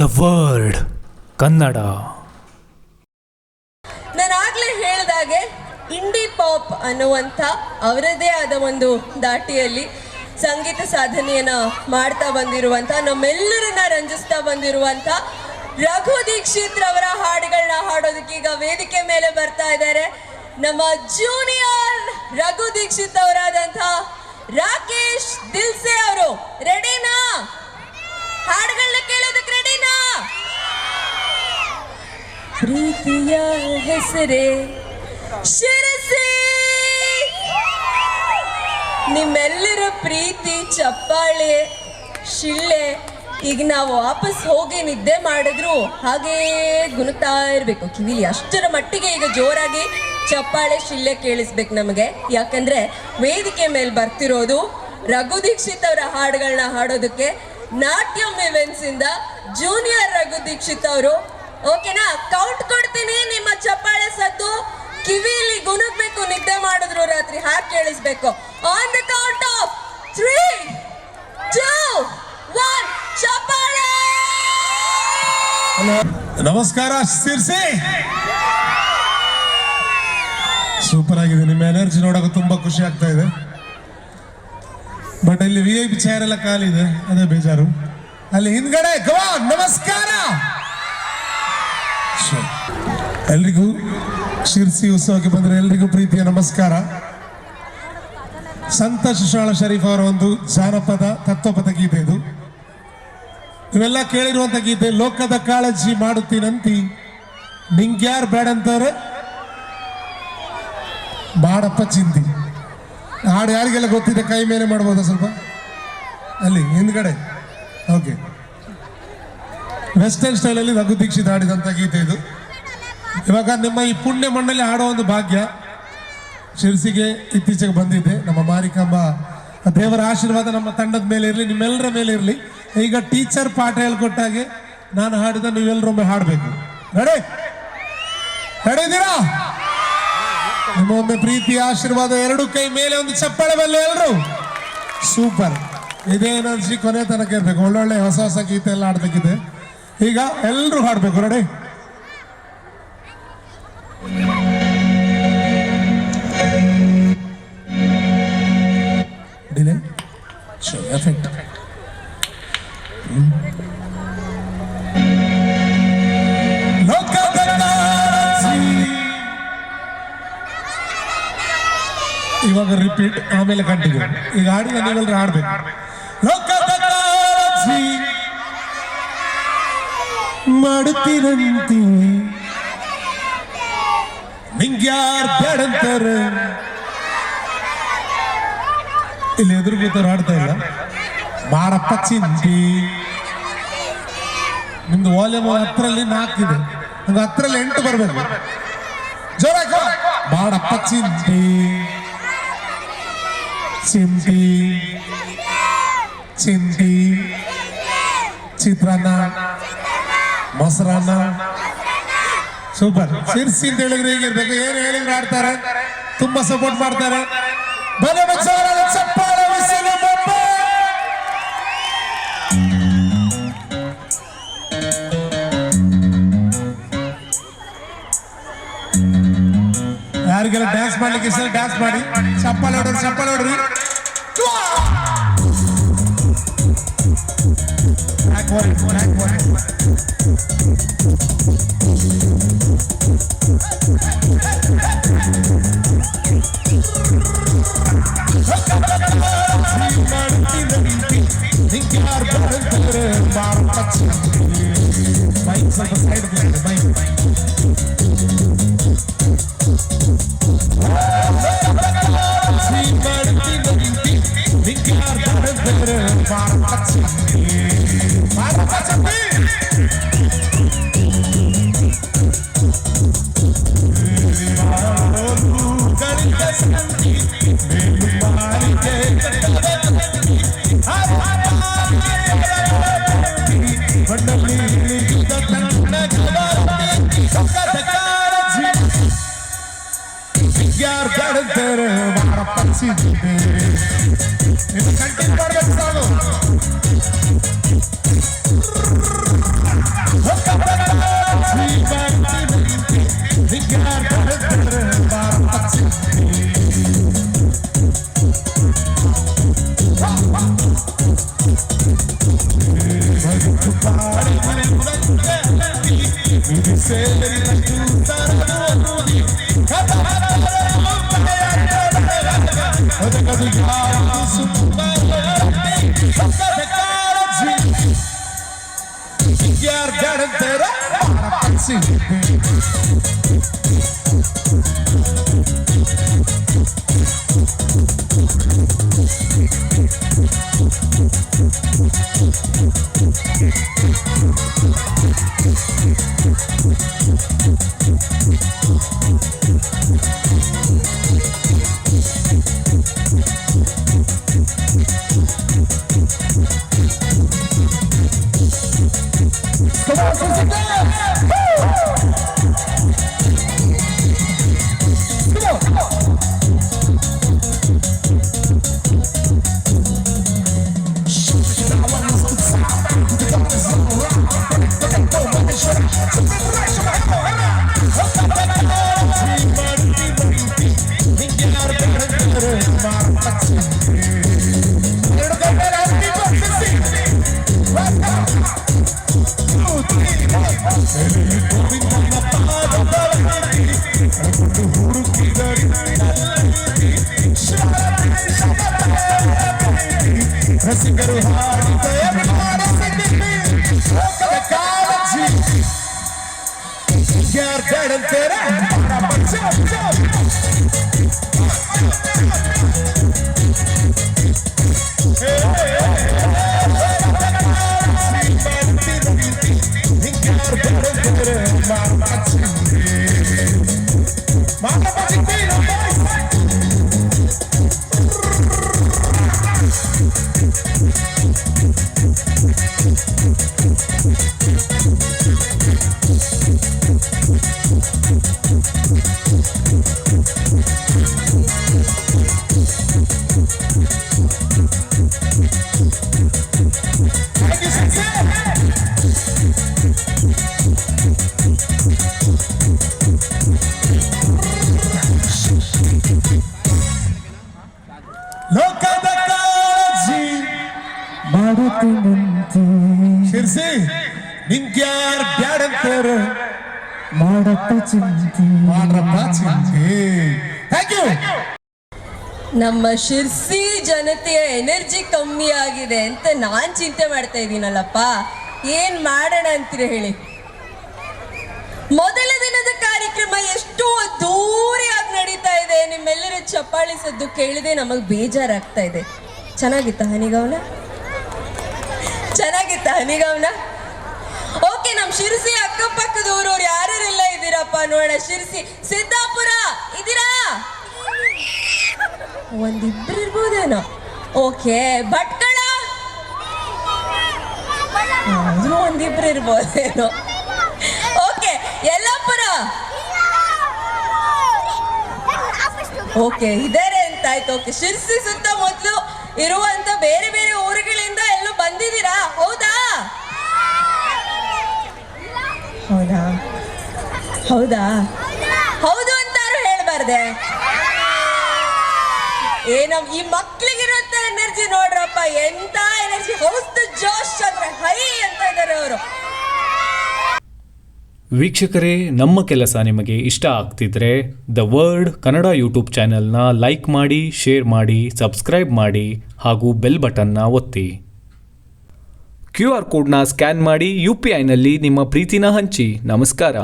The word. Kannada. ನಾನು ಆಗ್ಲೇ ಹೇಳಿದಾಗೆ ಇಂಡಿ ಪಾಪ್ ಅನ್ನುವಂಥ ಅವರದೇ ಆದ ಒಂದು ದಾಟಿಯಲ್ಲಿ ಸಂಗೀತ ಸಾಧನೆಯನ್ನ ಮಾಡ್ತಾ ಬಂದಿರುವಂಥ, ನಮ್ಮೆಲ್ಲರನ್ನ ರಂಜಿಸ್ತಾ ಬಂದಿರುವಂಥ ರಘು ದೀಕ್ಷಿತ್ ರವರ ಹಾಡುಗಳನ್ನ ಹಾಡೋದಕ್ಕೆ ಈಗ ವೇದಿಕೆ ಮೇಲೆ ಬರ್ತಾ ಇದ್ದಾರೆ. ನಮ್ಮ ಜೂನಿಯರ್ ರಘು ದೀಕ್ಷಿತ್ ಅವರಾದಂಥ ರಾಕೇಶ್ ದಿಲ್ಸೆ ಅವರು. ರೆಡಿನಾ ಹಾಡುಗಳನ್ನ ಕೇಳೋದಕ್ಕೆ ರೆಡಿನಾ ಪ್ರೀತಿಯ ಹೆಸರೇ ಶಿರಸಿ. ನಿಮ್ಮೆಲ್ಲರ ಪ್ರೀತಿ, ಚಪ್ಪಾಳೆ, ಶಿಳ್ಳೆ, ಈಗ ನಾವು ವಾಪಸ್ ಹೋಗಿ ನಿದ್ದೆ ಮಾಡಿದ್ರು ಹಾಗೇ ಗುಣತಾ ಇರಬೇಕು. ಕಿವಿಲಿ ಅಷ್ಟರ ಮಟ್ಟಿಗೆ ಈಗ ಜೋರಾಗಿ ಚಪ್ಪಾಳೆ, ಶಿಳ್ಳೆ ಕೇಳಿಸ್ಬೇಕು ನಮಗೆ. ಯಾಕಂದ್ರೆ ವೇದಿಕೆ ಮೇಲೆ ಬರ್ತಿರೋದು ರಘು ದೀಕ್ಷಿತ್ ಅವರ ಹಾಡುಗಳನ್ನ ಹಾಡೋದಕ್ಕೆ ನಾಟ್ಯಂ ಇವೆಂಟ್ಸ್ ಇಂದ ಜೂನಿಯರ್ ರಘು ದೀಕ್ಷಿತ್ ಅವರು ಓಕೆನಾ? ಕೌಂಟ್ ಕೊಡ್ತೀನಿ, ನಿಮ್ಮ ಚಪ್ಪಾಳೆ ಸದ್ದು ಕಿವಿಲಿ ಗುಣಗ್ಬೇಕು, ನಿದ್ದೆ ಮಾಡಿದ್ರು ರಾತ್ರಿ ಹಾಗೆ ಕೇಳಿಸ್ಬೇಕು. On the count of three two one ಚಪ್ಪಾಳೆ! ನಮಸ್ಕಾರ, ಸಿರ್ಸಿ! ಸೂಪರ್ ಆಗಿದೆ, ನಿಮ್ಮ ಎನರ್ಜಿ ನೋಡೋಕೆ ತುಂಬಾ ಖುಷಿ ಆಗ್ತಾ ಇದೆ. ಬಟ್ ಇಲ್ಲಿ ವಿ ಐ ಪಿ ಚೇರ್ ಎಲ್ಲ ಖಾಲಿದೆ ಅದೇ ಬೇಜಾರು. ಅಲ್ಲಿ ಹಿಂದ್ಗಡೆ ಗವಾ ನಮಸ್ಕಾರ! Sure. ಎಲ್ರಿಗೂ ಶಿರ್ಸಿ ಉತ್ಸವಕ್ಕೆ ಬಂದರೆ ಎಲ್ರಿಗೂ ಪ್ರೀತಿಯ ನಮಸ್ಕಾರ. ಸಂತ ಶಿಶಾಳ ಶರೀಫ್ ಅವರ ಒಂದು ಜಾನಪದ ತತ್ವಪದ ಗೀತೆ ಇದು. ಇವೆಲ್ಲ ಕೇಳಿರುವಂತ ಗೀತೆ, ಲೋಕದ ಕಾಳಜಿ ಮಾಡುತ್ತೀನಂತಿ ನಿಂಗ್ಯಾರ್ ಬೇಡಂತವ್ರೆ? ಬಾಡಪ್ಪ ಚಿಂತಿ. ಹಾಡು ಯಾರಿಗೆಲ್ಲ ಗೊತ್ತಿದೆ? ಕೈ ಮೇಲೆ ಮಾಡ್ಬೋದಾ ಸ್ವಲ್ಪ? ಅಲ್ಲಿ, ಹಿಂದ್ಗಡೆ. ಓಕೆ. ವೆಸ್ಟರ್ನ್ ಸ್ಟೈಲಲ್ಲಿ ರಘು ದೀಕ್ಷಿತ್ ಹಾಡಿದಂಥ ಗೀತೆ ಇದು. ಇವಾಗ ನಿಮ್ಮ ಈ ಪುಣ್ಯ ಮಣ್ಣಲ್ಲಿ ಹಾಡೋ ಒಂದು ಭಾಗ್ಯ ಶಿರಸಿಗೆ ಇತ್ತೀಚೆಗೆ ಬಂದಿದೆ. ನಮ್ಮ ಮಾರಿಕಾಂಬ ದೇವರ ಆಶೀರ್ವಾದ ನಮ್ಮ ತಂಡದ ಮೇಲೆ ಇರಲಿ, ನಿಮ್ಮೆಲ್ಲರ ಮೇಲೆ ಇರಲಿ. ಈಗ ಟೀಚರ್ ಪಾಠ ಹೇಳ್ಕೊಟ್ಟಾಗೆ ನಾನು ಹಾಡಿದ ನೀವೆಲ್ಲರೊಮ್ಮೆ ಹಾಡಬೇಕು. ನಡೆ ರೆಡಿ ನಿಮ್ಮೊಮ್ಮೆ ಪ್ರೀತಿ ಆಶೀರ್ವಾದ ಎರಡು ಕೈ ಮೇಲೆ ಒಂದು ಚಪ್ಪಾಳೆ ಬಲ್ಲ ಎಲ್ಲರೂ ಸೂಪರ್ ಇದೇ ಎನರ್ಜಿ ಕೊನೆ ತನಕ ಇರ್ಬೇಕು. ಒಳ್ಳೊಳ್ಳೆ ಹೊಸ ಹೊಸ ಗೀತೆ ಎಲ್ಲ ಹಾಡ್ಬೇಕಿದೆ. ಈಗ ಎಲ್ಲರೂ ಹಾಡಬೇಕು ರೆಡಿ ಎಫೆಕ್ಟ್ ಇವಾಗ ರಿಪೀಟ್ ಆಮೇಲೆ ಕಂಟಿನ್ಯೂ ಈಗ ಹಾಡಿದ ನೀವೆಲ್ಲರೂ ಹಾಡ್ಬೇಕು. ಲೋಕದ ಮಾಡುತ್ತೀರಂತಿ ನಿಂಗ್ಯಾರ್ ಬೇಡಂತಾರೆ ಇಲ್ಲಿ ಎದುರು ಕೂತವ್ರು ಆಡ್ತಾ ಇಲ್ಲ. ಮಾಡಪ್ಪ ಚಿಂತಿ. ನಿಮ್ದು ವಾಲ್ಯೂಮ್ ಹತ್ತರಲ್ಲಿ ನಾಲ್ಕಿದೆ. ನಂಗೆ ಹತ್ತರಲ್ಲಿ ಎಂಟು ಬರ್ಬೇಕು. ಜೋರಾಗ ಮಾಡಪ್ಪ ಚಿಂತಿ. ಚಿಂತಿ. ಚಿಂತಿ. ಚಿತ್ರಾನ್ನ ಮೊಸರನ್ನ ಸೂಪರ್ ಸಿರ್ಸಿ ಅಂತ ಹೇಳಿದ್ರೆ ಹೇಗಿರ್ಬೇಕು ಏನು ಹೇಳಿದ್ರೆ ಆಡ್ತಾರೆ ತುಂಬಾ ಸಪೋರ್ಟ್ ಮಾಡ್ತಾರೆ ಬನ್ನಿ ಮಚ್ಚವರ ಚಪ್ಪಾಳೆ ಬಿಸಿಲು ಬೊಬ್ಬೆ. ಯಾರಿಗೆಲ್ಲ ಡ್ಯಾನ್ಸ್ ಮಾಡ್ಲಿಕ್ಕೆ ಇಷ್ಟ ಡ್ಯಾನ್ಸ್ ಮಾಡಿ ಚಪ್ಪಾಳೆ ಹೊಡ್ರಿ ಚಪ್ಪಾಳೆ ಹೊಡ್ರಿ por ahí, por ahí, por ahí. Yar, yar, yar, yar, yar, yar, ಕಾಳಜಿ ಯಾರ್ ಬ್ಯಾಡ ಅಂತಾರ ಲೋಕದ ಶಿರ್ಸಿ ನಿಂಗ್ಯಾರ್ ಚಿಂತೆ. ಮಾಡ್ರಪ್ಪ ಚಿಂತೆ. ಥ್ಯಾಂಕ್ ಯು ನಮ್ಮ ಶಿರ್ಸಿ ಜನತೆಯ ಎನರ್ಜಿ ಕಮ್ಮಿ ಆಗಿದೆ ಅಂತ ನಾನ್ ಚಿಂತೆ ಮಾಡ್ತಾ ಇದ್ದೀನಲ್ಲಪ್ಪ. ಏನ್ ಮಾಡೋಣ ಅಂತೀರ ಹೇಳಿ. ಮೊದಲ ದಿನದ ಕಾರ್ಯಕ್ರಮ ಎಷ್ಟು ದೂರಿಯಾಗಿ ನಡೀತಾ ಇದೆ. ನಿಮ್ಮೆಲ್ಲರ ಚಪ್ಪಾಳಿ ಸದ್ದು ಕೇಳಿದೆ ನಮಗ್ ಬೇಜಾರಾಗ್ತಾ ಇದೆ. ಚೆನ್ನಾಗಿತ್ತ ಹನಿಗವನ? ಚೆನ್ನಾಗಿತ್ತ ನಿಗಮನ ಓಕೆ ನಮ್ ಶಿರ್ಸಿ ಅಕ್ಕಪಕ್ಕದ ಊರವ್ರು ಯಾರ್ಯಾರೆಲ್ಲ ಇದ್ದೀರಪ್ಪ ನೋಡ ಶಿರ್ಸಿ, ಸಿದ್ದಾಪುರ ಇದ್ದೀರಾ? ಒಂದಿಬ್ರು ಇರ್ಬೋದೇನೋ ಓಕೆ ಭಟ್ಕಳ? ಒಂದಿಬ್ರು ಇರ್ಬೋದೇನೋ ಓಕೆ ಯಲ್ಲಾಪುರ ಓಕೆ ಇದಾರೆ ಅಂತ ಆಯ್ತು. ಓಕೆ ಶಿರ್ಸಿ ಸುತ್ತಮುತ್ತಲು ಇರುವಂತ ಬೇರೆ ಬೇರೆ ಊರುಗಳಿಂದ ಎಲ್ಲೂ ಬಂದಿದ್ದೀರಾ ಹೌದಾ ಹೌದಾ? ಹೌದಾ? ಹೌದು ಅಂತಾರು ಹೇಳ್ಬಾರ್ದೆ. ಏನ ಈ ಮಕ್ಳಿಗಿರುವಂತ ಎನರ್ಜಿ ನೋಡ್ರಪ್ಪ, ಎಂತ ಎನರ್ಜಿ? ಹೌಸ್ ಜೋಶ್ ಅಂದ್ರೆ ಹೈ ಅಂತ ಇದಾರೆ ಅವರು. ವೀಕ್ಷಕರೇ, ನಮ್ಮ ಕೆಲಸ ನಿಮಗೆ ಇಷ್ಟ ಆಗ್ತಿದ್ರೆ ದ ವರ್ಡ್ ಕನ್ನಡ ಯೂಟ್ಯೂಬ್ ಚಾನೆಲ್ನ ಲೈಕ್ ಮಾಡಿ ಶೇರ್ ಮಾಡಿ ಸಬ್ಸ್ಕ್ರೈಬ್ ಮಾಡಿ ಹಾಗೂ ಬೆಲ್ ಬಟನ್ನ ಒತ್ತಿ. ಕ್ಯೂ ಆರ್ ಕೋಡ್ನ ಸ್ಕ್ಯಾನ್ ಮಾಡಿ ಯು ಪಿ ಐನಲ್ಲಿ ನಿಮ್ಮ ಪ್ರೀತಿನ ಹಂಚಿ. ನಮಸ್ಕಾರ.